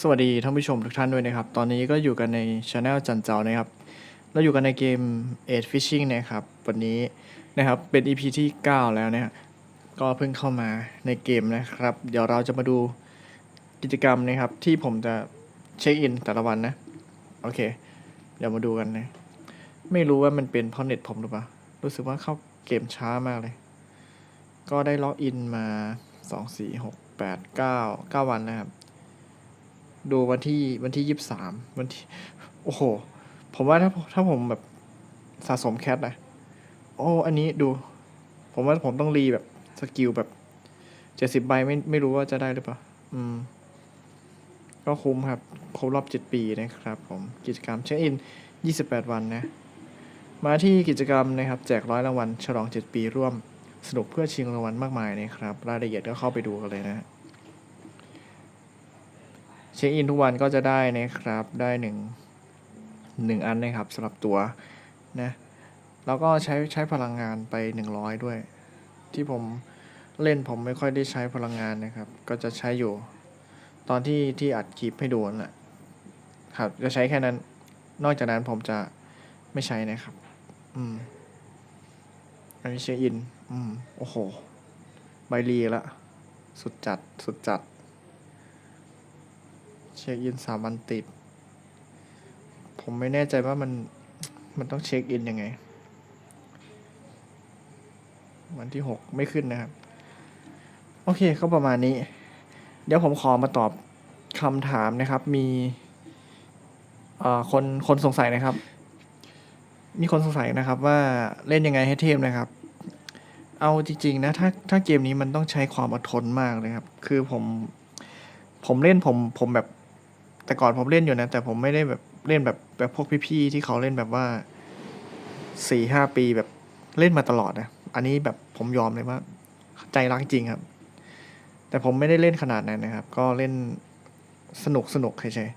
สวัสดีท่านผู้ชมทุกท่านด้วยนะครับ ตอนนี้ก็อยู่กันในช anel จันเจ้านะครับ เราอยู่กันในเกม a d Fishing นะครับ วันนี้นะครับเป็น EP ที่ 9 แล้วนะก็เพิ่งเข้ามาในเกมนะครับ เดี๋ยวเราจะมาดูกิจกรรมนะครับ ที่ผมจะเช็คอินแต่ละวันนะ โอเค เดี๋ยวมาดูกันนะ ไม่รู้ว่ามันเป็นเพราะเน็ตผมหรือเปล่า รู้สึกว่าเข้าเกมช้ามากเลย ก็ได้ล็อกอินมา 2 4 6 8 9 9 วันนะครับ ดูวันที่วันที่ยี่สิบสามวันที่ โอ้โห ผมว่าถ้าถ้าผมแบบสะสมแคทนะโอ้อันนี้ดู ผมว่าผมต้องรีแบบสกิลแบบเจ็ดสิบใบไม่ไม่รู้ว่าจะได้หรือเปล่า อืม ก็คุ้มครับ ครบรอบเจ็ดปีนะครับผมกิจกรรมเช็คอินยี่สิบแปดวันนะ มาที่กิจกรรมนะครับ แจกร้อยรางวัลฉลองเจ็ดปีร่วมสนุกเพื่อชิงรางวัลมากมายนะครับ รายละเอียดก็เข้าไปดูกันเลยนะ ช็คอินทุกวันก็จะได้นะครับ ได้หนึ่งหนึ่งอันนะครับสำหรับตัวนะแล้วก็ใช้ใช้พลังงานไปหนึ่งร้อยด้วย ที่ผมเล่นผมไม่ค่อยได้ใช้พลังงานนะครับ ก็จะใช้อยู่ ตอนที่ที่อัดคลิปให้ดูนั่นแหละครับจะใช้แค่นั้น นอกจากนั้นผมจะไม่ใช้นะครับ อืม อันนี้เช็คอิน อืม โอ้โห ใบรีละ สุดจัด สุดจัด เช็คอินสามวันติด ผมไม่แน่ใจว่ามันมันต้องเช็คอินยังไง วันที่หกไม่ขึ้นนะครับ โอเคก็ประมาณนี้ เดี๋ยวผมขอมาตอบคำถามนะครับ มีคนคนสงสัยนะครับ มีคนสงสัยนะครับว่าเล่นยังไงให้เทพนะครับ เอาจริง ๆ นะ ถ้าถ้าเกมนี้มันต้องใช้ความอดทนมากเลยครับ คือผมผมเล่นผมผมแบบ แต่ก่อนผมเล่นอยู่นะ แต่ผมไม่ได้แบบเล่นแบบแบบพวกพี่ๆที่เขาเล่นแบบว่าสี่ห้าปีแบบเล่นมาตลอดนะ อันนี้แบบผมยอมเลยว่า ใจรักจริงครับ แต่ผมไม่ได้เล่นขนาดนั้นนะครับ ก็เล่นสนุกสนุกเฉย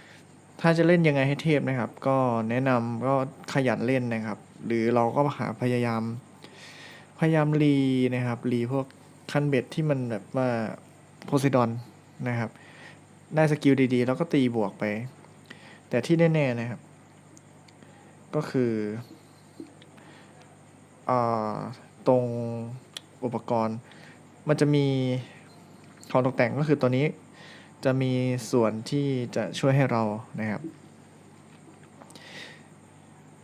ๆถ้าจะเล่นยังไงให้เทพนะครับ ก็แนะนำก็ขยันเล่นนะครับ หรือเราก็หาพยายาม พยายามรีนะครับรีพวกคันเบ็ดที่มันแบบว่าโพไซดอนนะครับ ได้สกิลดีๆ แล้วก็ตีบวกไป แต่ที่แน่ๆนะครับ ก็คืออาตรงอุปกรณ์มันจะมีของตกแต่งก็คือตัวนี้จะมีส่วนที่จะช่วยให้เรานะครับ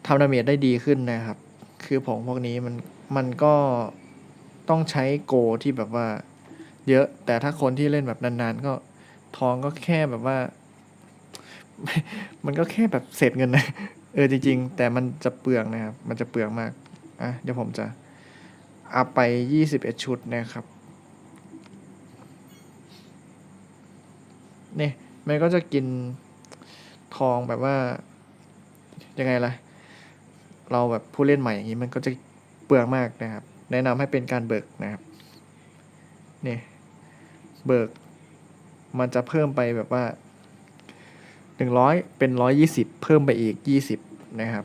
ทำดาเมจได้ดีขึ้นนะครับ คือผงพวกนี้มันมันก็ต้องใช้โกที่แบบว่าเยอะแต่ถ้าคนที่เล่นแบบนานๆก็ ทองก็แค่แบบว่า มันก็แค่แบบเศษเงินนะเออจริง ๆ แต่มันจะเปลืองนะครับ มันจะเปลืองมากอะเดี๋ยวผมจะเอัพไปยี่สิบเอ็ดชุดนะครับเนี่ยมันก็จะกินทองแบบว่า ยังไงล่ะ เราแบบผู้เล่นใหม่อย่างนี้มันก็จะเปลืองมากนะครับ แนะนำให้เป็นการเบิกนะครับ เนี่ย เบิก มันจะเพิ่มไปแบบว่าหนึ่งร้อยเป็นร้อยยี่สิบเพิ่มไปอีกยี่สิบนะครับ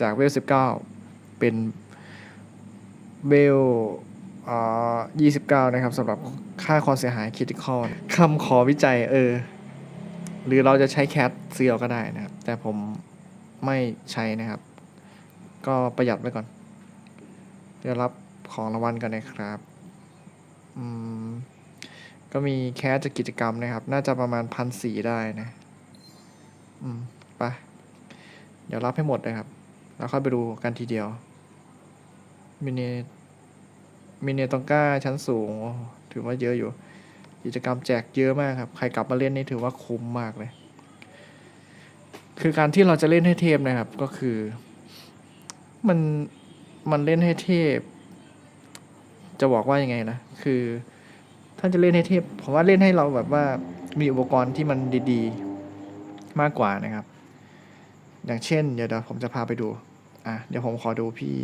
จากเวลสิบเก้าเป็นเวลยี่สิบเก้านะครับสำหรับค่าความเสียหายคิด i คอลคำขอวิจัยเออ หรือเราจะใช้แคทซีเอาก็ได้นะครับ แต่ผมไม่ใช้นะครับ ก็ประหยัดไว้ก่อน เดี๋ยวรับของรางวัลกันนะครับ อืม ก็มีแคสจากกิจกรรมนะครับ น่าจะประมาณพันสี่ได้นะ อืมไปเดี๋ยวรับให้หมดเลยครับ แล้วค่อยไปดูกันทีเดียว มินเนมินเนตองก้าชั้นสูง ถือว่าเยอะอยู่ กิจกรรมแจกเยอะมากครับ ใครกลับมาเล่นนี่ถือว่าคุ้มมากเลย คือการที่เราจะเล่นให้เทพนะครับ ก็คือ มัน มันเล่นให้เทพ จะบอกว่ายังไงนะ คือ ถ้าจะเล่นให้เทพผมว่าเล่นให้เราแบบว่ามีอุปกรณ์ที่มันดีๆ มากกว่านะครับ อย่างเช่น เดี๋ยวเดี๋ยวผมจะพาไปดู อะเดี๋ยวผมขอดูพี่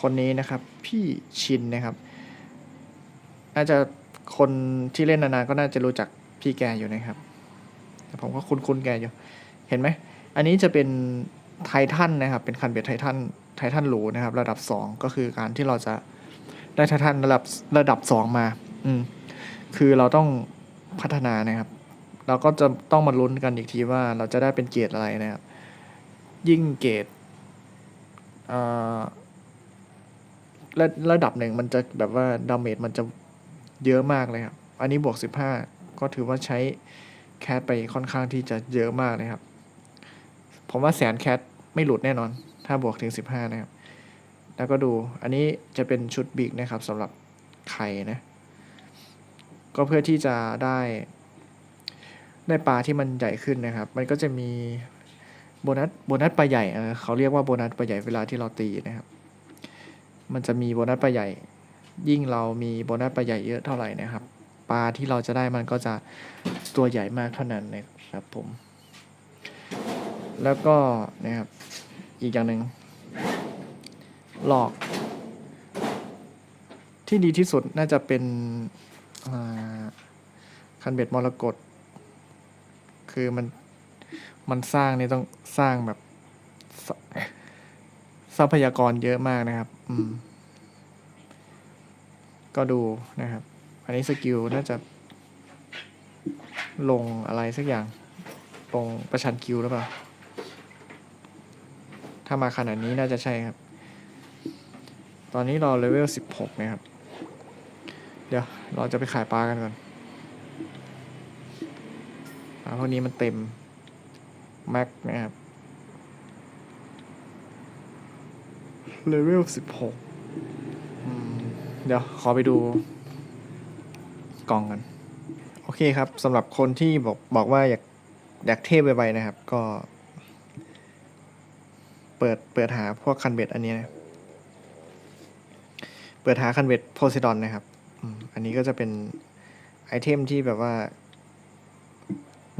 คนนี้นะครับ พี่ชินนะครับ น่าจะคนที่เล่นนานๆก็น่าจะรู้จักพี่แกอยู่นะครับ แต่ผมก็คุ้นๆแกอยู่ เห็นไหม อันนี้จะเป็นไททันนะครับ เป็นคันเบ็ดไททันไททันหรูนะครับ ระดับสองก็คือการที่เราจะได้ไททันระดับระดับสองมา อืม คือเราต้องพัฒนานะครับ เราก็จะต้องมาลุ้นกันอีกทีว่าเราจะได้เป็นเกรดอะไรนะครับ ยิ่งเกรดระระดับหนึ่งมันจะแบบว่าดาเมจมันจะเยอะมากเลยครับ อันนี้บวก 15 ก็ถือว่าใช้แคทไปค่อนข้างที่จะเยอะมากเลยครับ ผมว่าแสนแคทไม่หลุดแน่นอน ถ้าบวกถึง 15 นะครับ แล้วก็ดูอันนี้จะเป็นชุดบิ๊กนะครับสำหรับไข่นะ ก็เพื่อที่จะได้ได้ปลาที่มันใหญ่ขึ้นนะครับ มันก็จะมีโบนัสโบนัสปลาใหญ่เออเขาเรียกว่าโบนัสปลาใหญ่เวลาที่เราตีนะครับ มันจะมีโบนัสปลาใหญ่ ยิ่งเรามีโบนัสปลาใหญ่เยอะเท่าไหร่นะครับ ปลาที่เราจะได้มันก็จะตัวใหญ่มากเท่านั้นนะครับผม แล้วก็นะครับอีกอย่างหนึ่งหลอก ที่ดีที่สุดน่าจะเป็น คันเบ็ดมรกตคือมันมันสร้างนี่ต้องสร้างแบบ ทรัพยากรเยอะมากนะครับ อืม ก็ดูนะครับ อันนี้สกิลน่าจะ ลงอะไรสักอย่าง ลงประชันกิลหรือเปล่า ถ้ามาขนาดนี้น่าจะใช่ครับ ตอนนี้เราเลเวลสิบหกนะครับ ดี๋ยวเราจะไปขายปลากันก่อนปลาพวกนี้มันเต็ม แม็กนะครับเลเวลสิบหกเดี๋ยวขอไปดูกล่องกัน โอเคครับสำหรับคนที่บอกบอกว่าอยากอยากเทพไปๆนะครับ ก็ เปิดเปิดหาพวกคันเบ็ดอันนี้นะเปิดหาคันเบ็ดโพไซดอนนะครับ อันนี้ก็จะเป็นไอเทมที่แบบว่า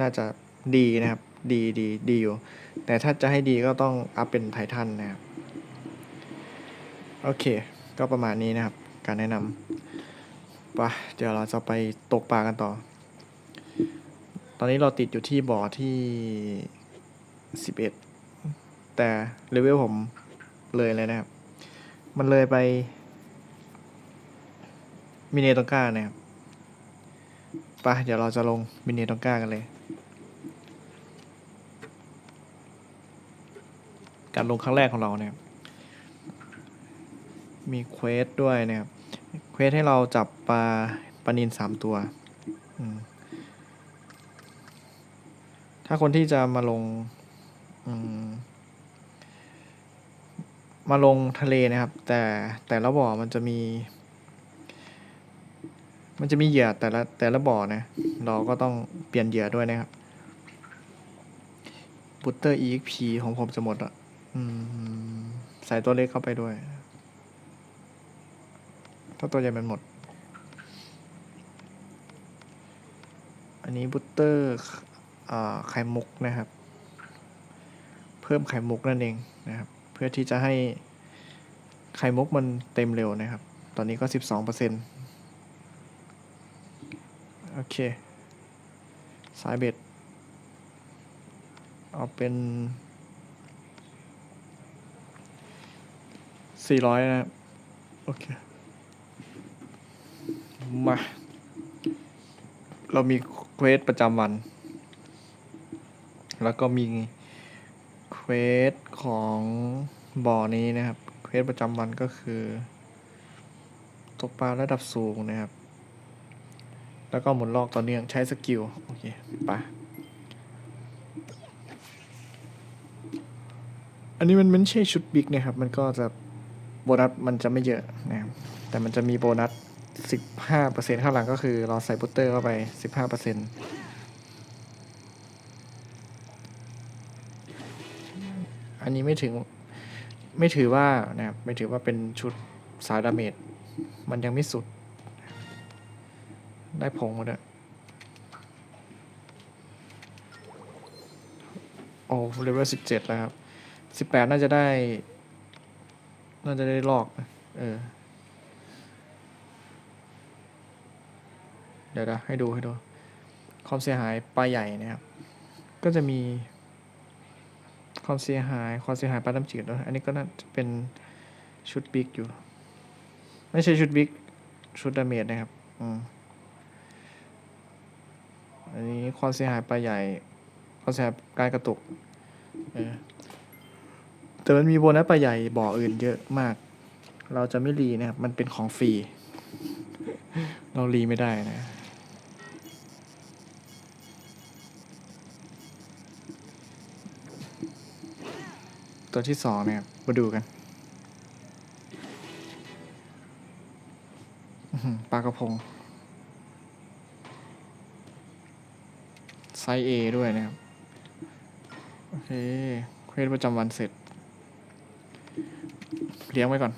น่าจะดีนะครับ ดีดีดีอยู่ แต่ถ้าจะให้ดีก็ต้องอัพเป็นไททันนะครับ โอเค ก็ประมาณนี้นะครับ การแนะนำปะเดี๋ยวเราจะไปตกปลากันต่อ ตอนนี้เราติดอยู่ที่บ่อที่สิบเอ็ดแต่เลเวลผมเลยเลยนะครับ มันเลยไป มินเนตองก้านะครับไปะเดี๋ยวเราจะลงมินเนตองก้ากันเลย การลงครั้งแรกของเราเนี่ย มีเควสด้วยนะครับ เควสให้เราจับปลาปลานินสามตัวถ้าคนที่จะมาลงมาลงทะเลนะครับ แต่แต่ละบ่อมันจะมี มันจะมีเหยื่อแต่ละแต่ละบ่อนะ เราก็ต้องเปลี่ยนเหยื่อด้วยนะครับบุตเตอร์ EXP ของผมจะหมดละอืมใส่ตัวเล็กเข้าไปด้วย ถ้าตัวใหญ่มันหมด อันนี้บุตเตอร์ไข่มุกนะครับ เพิ่มไข่มุกนั่นเองนะครับ เพื่อที่จะให้ไข่มุกมันเต็มเร็วนะครับ ตอนนี้ก็สิบสองเปอร์เซ็นต์ โอเค สายเบ็ด เอาเป็นสี่ร้อยนะครับ โอเค มา เรามีเควสประจำวัน แล้วก็มีเควสของบ่อนี้นะครับ เควสประจำวันก็คือ ตกปลาระดับสูงนะครับ แล้วก็หมุนลอกต่อเนื่องใช้สกิล โอเคไปอันนี้มันไม่ใช่ชุดบิ๊กนะครับ มันก็จะโบนัสมันจะไม่เยอะนะครับแต่มันจะมีโบนัสสิบห้าเปอร์เซ็นข้างหลังก็คือเราใส่บุตเตอร์เข้าไปสิบห้าเปอร์เซ็นอันนี้ไม่ถึงไม่ถือว่านะครับไม่ถือว่าเป็นชุดสายดาเมจมันยังไม่สุด ได้ผงมาด้วยโอ้เลเวลสิบเจ็ดแล้วครับสิบแปดน่าจะได้ น่าจะได้ลอก เออ เดี๋ยวนะให้ดูให้ดู ความเสียหายปลาใหญ่นะครับ ก็จะมี ความเสียหาย ความเสียหายปลาน้ำจืดด้วยอันนี้ก็น่าจะเป็นชุดบิ๊กอยู่ ไม่ใช่ชุดบิ๊กชุดดาเมจนะครับ อืม อันนี้ความเสียหายปลาใหญ่ความเสียหายการกระตุกเออแต่มันมีโบนัสปลาใหญ่บ่ออื่นเยอะมาก เราจะไม่รีนะครับ มันเป็นของฟรี เรารีไม่ได้นะตัวที่สองเนี่ยมาดูกันปลากระพง ไซส์ A ด้วยนะครับ โอเค เควสประจำวันเสร็จ เลี้ยงไว้ก่อน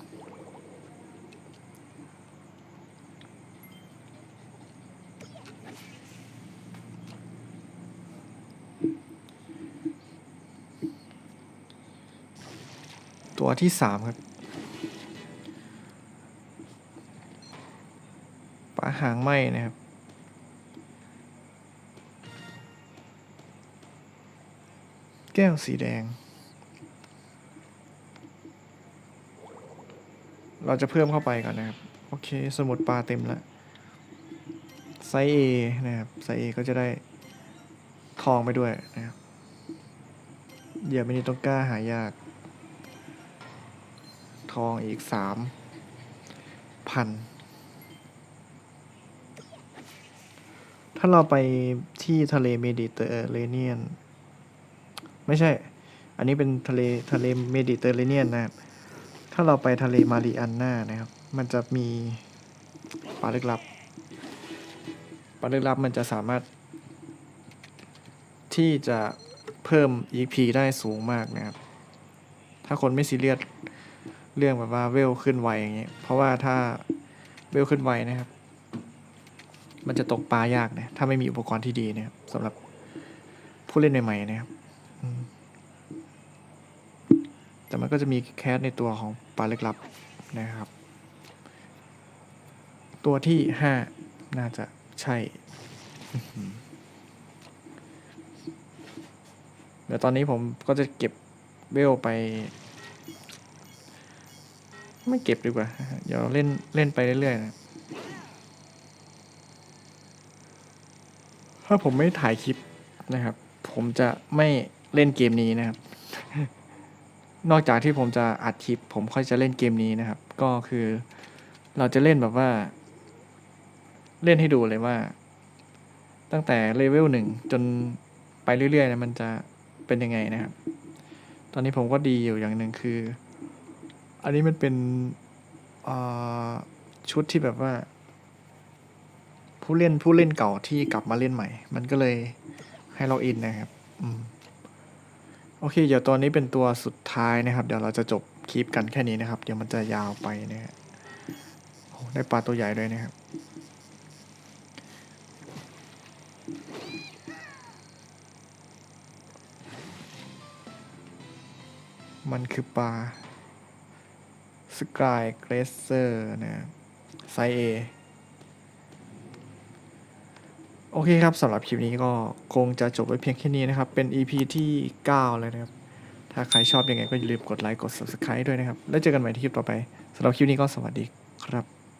ตัวที่สามครับปลาหางไหมนะครับ แก้วสีแดง เราจะเพิ่มเข้าไปก่อนนะครับ โอเค สมุดปลาเต็มแล้วไซส์ A นะครับไซส์ A ก็จะได้ทองไปด้วยนะครับเหยื่อมินิตงก้าหายาก ทองอีกสามพันถ้าเราไปที่ทะเลเมดิเตอร์เรเนียน ไม่ใช่ อันนี้เป็นทะเลทะเลเมดิเตอร์เรเนียนนะครับ ถ้าเราไปทะเลมาริอันนานะครับ มันจะมีปลาลึกลับ ปลาลึกลับมันจะสามารถ ที่จะเพิ่ม EP ได้สูงมากนะครับ ถ้าคนไม่ซีเรียสเรื่องแบบว่าเวลขึ้นไวอย่างเงี้ย เพราะว่าถ้าเวลขึ้นไวนะครับ มันจะตกปลายากนะ ถ้าไม่มีอุปกรณ์ที่ดีนะครับสำหรับผู้เล่นใหม่ๆนะครับ แต่มันก็จะมีแคสในตัวของปลาลึกลับนะครับ ตัวที่ห้าน่าจะใช่ เดี๋ยวตอนนี้ผมก็จะเก็บเวลไป ไม่เก็บดีกว่า เดี๋ยวเล่นเล่นไปเรื่อยๆนะถ้าผมไม่ถ่ายคลิปนะครับ ผมจะไม่เล่นเกมนี้นะครับ นอกจากที่ผมจะอัดคลิป ผมค่อยจะเล่นเกมนี้นะครับ ก็คือเราจะเล่นแบบว่า เล่นให้ดูเลยว่า ตั้งแต่เลเวลหนึ่งจนไปเรื่อยๆนะมันจะเป็นยังไงนะครับ ตอนนี้ผมก็ดีอยู่อย่างหนึ่งคือ อันนี้มันเป็นชุดที่แบบว่า ผู้เล่นผู้เล่นเก่าที่กลับมาเล่นใหม่ มันก็เลยให้เราอินนะครับ อืม โอเค เดี๋ยวตัวนี้เป็นตัวสุดท้ายนะครับ เดี๋ยวเราจะจบคลิปกันแค่นี้นะครับ เดี๋ยวมันจะยาวไปนะฮะโอ้ได้ปลาตัวใหญ่ด้วยนะครับ มันคือปลาสกายเกรสเซอร์นะไซเอ โอเคครับสำหรับคลิปนี้ก็คงจะจบไว้เพียงแค่นี้นะครับ เป็น EP ที่ 9 เลยนะครับ ถ้าใครชอบยังไงก็อย่าลืมกดไลค์กด Subscribe ด้วยนะครับ แล้วเจอกันใหม่ที่คลิปต่อไปสำหรับคลิปนี้ก็สวัสดีครับ